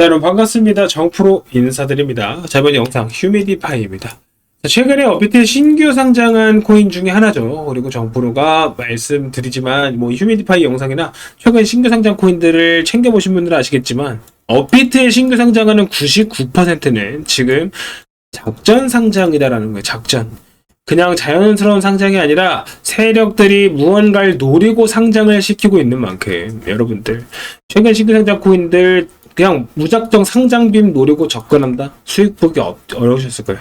자, 여러분 반갑습니다. 정프로 인사드립니다. 자, 이번 영상 휴미디파이입니다. 자, 최근에 업비트에 신규 상장한 코인 중에 하나죠. 그리고 정프로가 말씀드리지만 뭐 휴미디파이 영상이나 최근 신규 상장 코인들을 챙겨보신 분들은 아시겠지만 업비트에 신규 상장하는 99%는 지금 작전 상장이다라는 거예요. 작전. 그냥 자연스러운 상장이 아니라 세력들이 무언가를 노리고 상장을 시키고 있는 만큼 여러분들 최근 신규 상장 코인들 그냥 무작정 상장빔 노리고 접근한다? 수익 보기 어, 어려우셨을 거예요.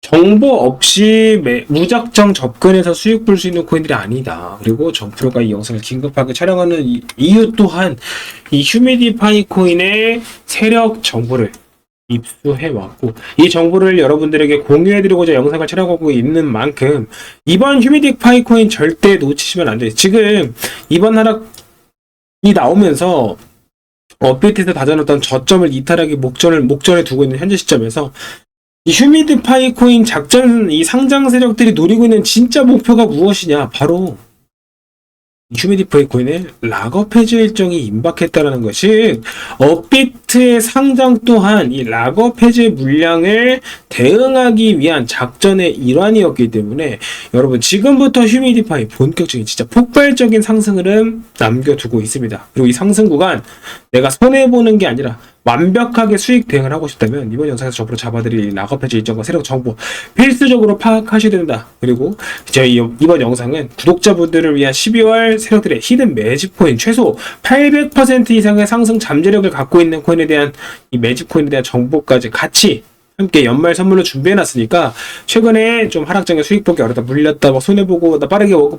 정보 없이 매, 무작정 접근해서 수익 볼 수 있는 코인들이 아니다. 그리고 정프로가 이 영상을 긴급하게 촬영하는 이, 이유 또한 이 휴미디파이 코인의 세력 정보를 입수해 왔고 이 정보를 여러분들에게 공유해 드리고자 영상을 촬영하고 있는 만큼 이번 휴미디파이 코인 절대 놓치시면 안 돼요. 지금 이번 하락이 나오면서 업비트에서 다져놨던 저점을 이탈하기 목전을 목전에 두고 있는 현재 시점에서 이 휴미드파이 코인 작전 이 상장 세력들이 노리고 있는 진짜 목표가 무엇이냐? 바로 이 휴미디파이 코인의 락업 해제 일정이 임박했다라는 것이 업비트의 상장 또한 이 락업 해제 물량을 대응하기 위한 작전의 일환이었기 때문에 여러분 지금부터 휴미디파이 본격적인 진짜 폭발적인 상승을 남겨두고 있습니다. 그리고 이 상승 구간 내가 손해 보는 게 아니라 완벽하게 수익 대응을 하고 싶다면 이번 영상에서 저으로 잡아드릴 락업 해제 일정과 세력 정보 필수적으로 파악하셔야 된다. 그리고 저희 이번 영상은 구독자분들을 위한 12월 세력들의 히든 매집 코인 최소 800% 이상의 상승 잠재력을 갖고 있는 코인에 대한 이 매집 코인에 대한 정보까지 같이 함께 연말 선물로 준비해놨으니까 최근에 좀 하락장에 수익 보기 어렵다 물렸다 막 손해 보고 나 빠르게 오고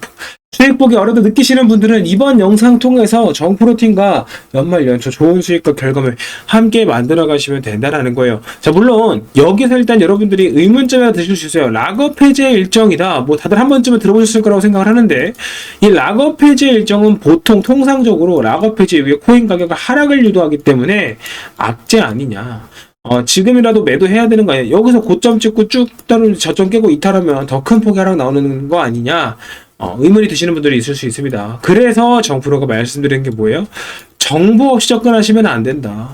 수익 보기 어렵다 느끼시는 분들은 이번 영상 통해서 정프로틴과 연말 연초 좋은 수익과 결과물 함께 만들어 가시면 된다라는 거예요. 자 물론 여기서 일단 여러분들이 의문점이 드실 수 있어요. 락업 해제 일정이다. 뭐 다들 한 번쯤은 들어보셨을 거라고 생각을 하는데 이 락업 해제 일정은 보통 통상적으로 락업 해제 이후에 코인 가격을 하락을 유도하기 때문에 악재 아니냐 어, 지금이라도 매도해야 되는 거 아니야? 여기서 고점 찍고 쭉 따로 저점 깨고 이탈하면 더 큰 폭이 하락 나오는 거 아니냐? 어, 의문이 드시는 분들이 있을 수 있습니다. 그래서 정프로가 말씀드리는 게 뭐예요? 정보 없이 접근하시면 안 된다.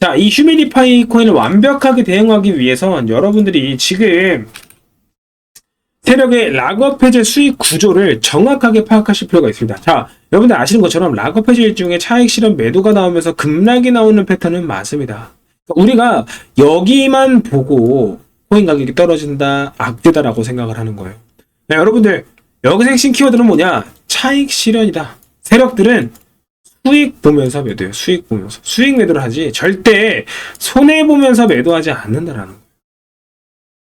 자, 이 휴미디파이 코인을 완벽하게 대응하기 위해선 여러분들이 지금 세력의 락업 해제 수익 구조를 정확하게 파악하실 필요가 있습니다. 자, 여러분들 아시는 것처럼 락업 해제 일중에 차익 실현 매도가 나오면서 급락이 나오는 패턴은 맞습니다. 우리가 여기만 보고 코인 가격이 떨어진다, 악재다라고 생각을 하는 거예요. 네, 여러분들 여기서 핵심 키워드는 뭐냐? 차익 실현이다. 세력들은 수익 보면서 매도해요. 수익 보면서. 수익 매도를 하지 절대 손해 보면서 매도하지 않는다라는 거예요.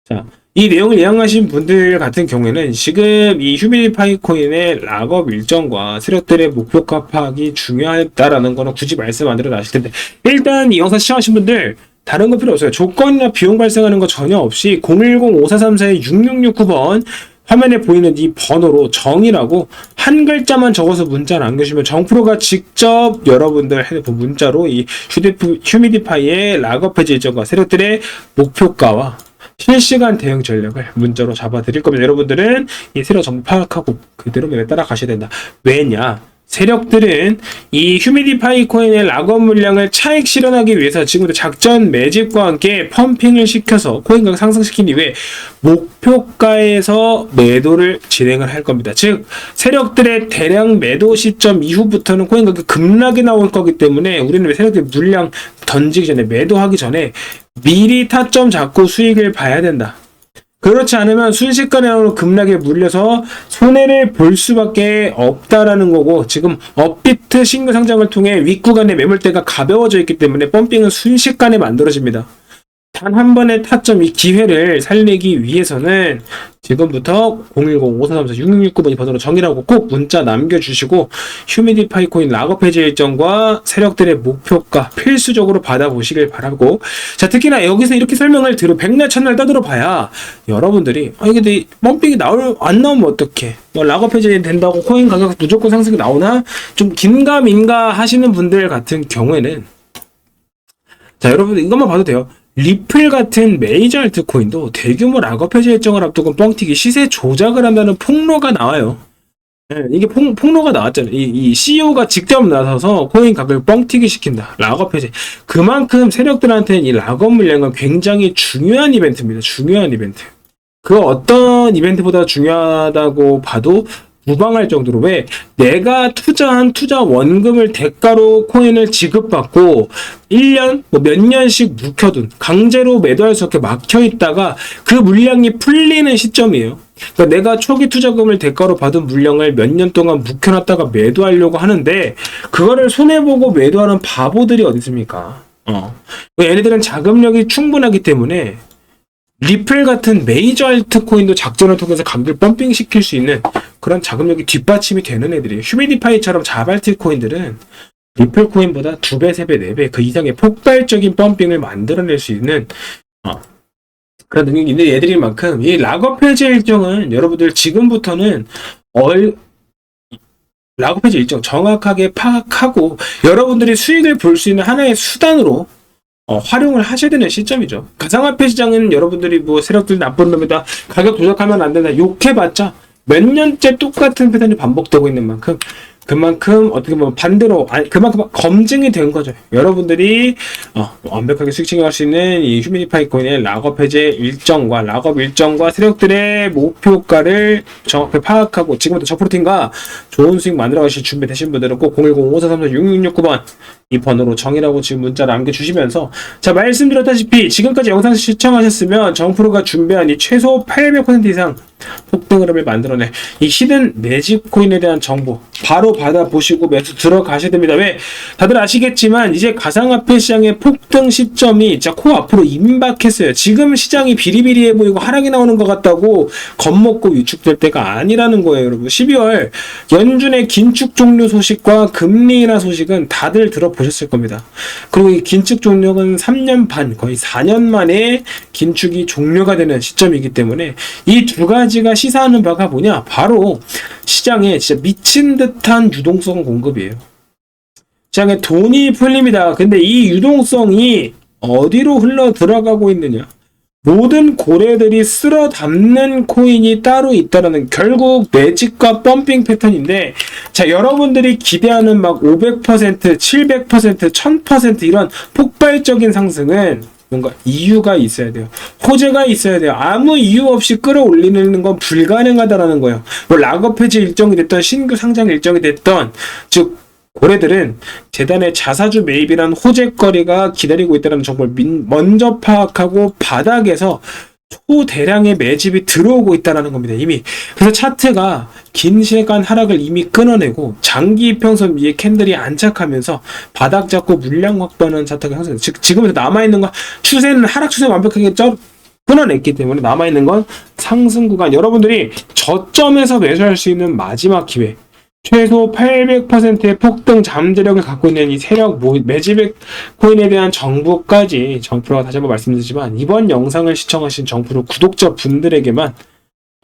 자, 이 내용을 예상하신 분들 같은 경우에는 지금 이 휴미파이 코인의 락업 일정과 세력들의 목표가 파악이 중요하다라는 거는 굳이 말씀 안 드려도 아실 텐데 일단 이 영상 시청하신 분들 다른 거 필요 없어요. 조건이나 비용 발생하는 거 전혀 없이 010-5434-6669번 화면에 보이는 이 번호로 정이라고 한 글자만 적어서 문자 남겨주시면 정프로가 직접 여러분들 핸드폰 문자로 이 휴대폰 휴미디파이의 락업 해제 일정과 세력들의 목표가와 실시간 대응 전략을 문자로 잡아 드릴 겁니다. 여러분들은 이 세력 정보 파악하고 그대로 매매 따라가셔야 된다. 왜냐? 세력들은 이 휴미디파이 코인의 락업 물량을 차익 실현하기 위해서 지금부터 작전 매집과 함께 펌핑을 시켜서 코인 가격 상승시킨 이후에 목표가에서 매도를 진행을 할 겁니다. 즉 세력들의 대량 매도 시점 이후부터는 코인 가격 급락이 나올 거기 때문에 우리는 세력들 물량 던지기 전에 매도하기 전에 미리 타점 잡고 수익을 봐야 된다. 그렇지 않으면 순식간에 나오는 급락에 물려서 손해를 볼 수밖에 없다라는 거고 지금 업비트 신규 상장을 통해 윗구간의 매물대가 가벼워져 있기 때문에 펌핑은 순식간에 만들어집니다. 단 한 번의 타점 이 기회를 살리기 위해서는 지금부터 010-5434-6669번이 번호로 정의라고 꼭 문자 남겨주시고 휴미디파이 코인 락업 해제 일정과 세력들의 목표가 필수적으로 받아보시길 바라고. 자 특히나 여기서 이렇게 설명을 들어 백날 첫날 떠들어 봐야 여러분들이 아 이게 내 펌핑이 나올 안 나오면 어떡해? 뭐 락업 해제 된다고 코인 가격 무조건 상승이 나오나? 좀 긴가민가 하시는 분들 같은 경우에는 자 여러분들 이것만 봐도 돼요 리플 같은 메이저 알트코인도 대규모 락업 해제 일정을 앞두고 뻥튀기 시세 조작을 한다는 폭로가 나와요. 예, 이게 폭, 폭로가 나왔잖아요. 이, 이 CEO가 직접 나서서 코인 가격을 뻥튀기 시킨다. 락업 해제. 그만큼 세력들한테는 이 락업 물량은 굉장히 중요한 이벤트입니다. 중요한 이벤트. 그 어떤 이벤트보다 중요하다고 봐도 무방할 정도로 왜 내가 투자한 투자 원금을 대가로 코인을 지급받고 1년 뭐 몇 년씩 묵혀둔 강제로 매도할 수 없게 막혀 있다가 그 물량이 풀리는 시점이에요. 그러니까 내가 초기 투자금을 대가로 받은 물량을 몇 년 동안 묵혀놨다가 매도하려고 하는데 그거를 손해 보고 매도하는 바보들이 어디 있습니까? 어. 얘네들은 자금력이 충분하기 때문에 리플 같은 메이저 알트코인도 작전을 통해서 가격을 펌핑 시킬 수 있는 그런 자금력이 뒷받침이 되는 애들이에요. 휴미디파이처럼 자발티 코인들은 리플 코인보다 두 배, 세 배, 네 배 그 이상의 폭발적인 펌핑을 만들어낼 수 있는 어, 그런 능력이 있는 애들인 만큼 이 락업 해제 일정은 여러분들 지금부터는 얼 락업 해제 일정 정확하게 파악하고 여러분들이 수익을 볼 수 있는 하나의 수단으로 어, 활용을 하셔야 되는 시점이죠. 가상화폐 시장은 여러분들이 뭐 세력들 나쁜 놈이다, 가격 조작하면 안 된다, 욕해봤자 몇 년째 똑같은 패턴이 반복되고 있는 만큼 그만큼 어떻게 보면 반대로 아니 그만큼 검증이 된 거죠. 여러분들이 어, 완벽하게 스위칭할 수 있는 이 휴미니파이 코인의 락업 해제 일정과 락업 일정과 세력들의 목표가를 정확히 파악하고 지금부터 저프로틴과 좋은 수익 만들어 가실 준비 되신 분들은 꼭 010-5434-6669번 이 번호로 정이라고 지금 문자 남겨주시면서 자 말씀드렸다시피 지금까지 영상 시청하셨으면 정프로가 준비한 이 최소 800% 이상 폭등 흐름을 만들어내 이 히든 매직 코인에 대한 정보 바로 받아보시고 매수 들어가셔야 됩니다. 왜? 다들 아시겠지만 이제 가상화폐 시장의 폭등 시점이 진짜 코 앞으로 임박했어요. 지금 시장이 비리비리해 보이고 하락이 나오는 것 같다고 겁먹고 유축될 때가 아니라는 거예요, 여러분. 12월 연준의 긴축 종료 소식과 금리 인하 소식은 다들 들어 보셨을 겁니다. 그리고 이 긴축 종료는 3년 반, 거의 4년 만에 긴축이 종료가 되는 시점이기 때문에 이 두 가지가 시사하는 바가 뭐냐? 바로 시장에 진짜 미친 듯한 유동성 공급이에요. 시장에 돈이 풀립니다. 근데 이 유동성이 어디로 흘러 들어가고 있느냐? 모든 고래들이 쓸어 담는 코인이 따로 있다라는 결국 매직과 펌핑 패턴인데 자 여러분들이 기대하는 막 500%, 700%, 1000% 이런 폭발적인 상승은 뭔가 이유가 있어야 돼요. 호재가 있어야 돼요. 아무 이유 없이 끌어올리는 건 불가능하다라는 거예요. 뭐 락업 해지 일정이 됐던 신규 상장 일정이 됐던 즉 고래들은 재단의 자사주 매입이란 호재거리가 기다리고 있다는 정보를 민- 먼저 파악하고 바닥에서 초대량의 매집이 들어오고 있다는 겁니다. 이미. 그래서 차트가 긴 시간 하락을 이미 끊어내고 장기 이평선 위에 캔들이 안착하면서 바닥 잡고 물량 확보하는 차트가 형성. 즉 지금부터 남아 있는 건 추세는 하락 추세 완벽하게 쪄 끊어냈기 때문에 남아 있는 건 상승 구간. 여러분들이 저점에서 매수할 수 있는 마지막 기회. 최소 800%의 폭등 잠재력을 갖고 있는 이 세력 모- 매집액 코인에 대한 정보까지 정프로가 다시 한번 말씀드리지만 이번 영상을 시청하신 정프로 구독자 분들에게만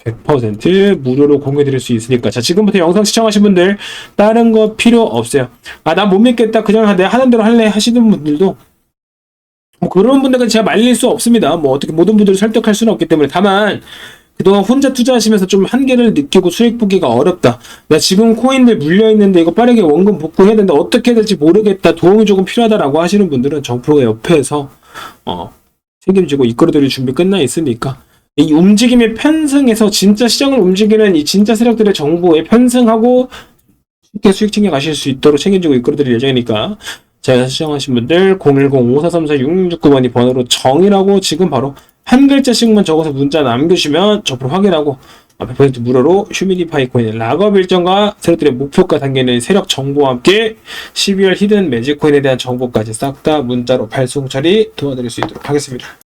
100% 무료로 공유드릴 수 있으니까. 자 지금부터 영상 시청하신 분들 다른 거 필요 없어요. 아 나 못 믿겠다. 그냥 내가 하는 대로 할래 하시는 분들도 뭐 그런 분들은 제가 말릴 수 없습니다. 뭐 어떻게 모든 분들을 설득할 수는 없기 때문에 다만 그동안 혼자 투자하시면서 좀 한계를 느끼고 수익 보기가 어렵다. 나 지금 코인들 물려있는데 이거 빠르게 원금 복구해야 된다. 어떻게 해야 될지 모르겠다. 도움이 조금 필요하다라고 하시는 분들은 정프로가 옆에서 어, 책임지고 이끌어드릴 준비 끝나 있으니까 이 움직임의 편승에서 진짜 시장을 움직이는 이 진짜 세력들의 정보에 편승하고 쉽게 수익 챙겨 가실 수 있도록 책임지고 이끌어드릴 예정이니까 제가 시청하신 분들 010-5434-6669번이 번호로 정이라고 지금 바로 한 글자씩만 적어서 문자 남겨주시면 저프로 확인하고 100% 무료로 휴미니파이 코인의 락업 일정과 세력들의 목표가 담기는 세력 정보와 함께 12월 히든 매직 코인에 대한 정보까지 싹 다 문자로 발송 처리 도와드릴 수 있도록 하겠습니다.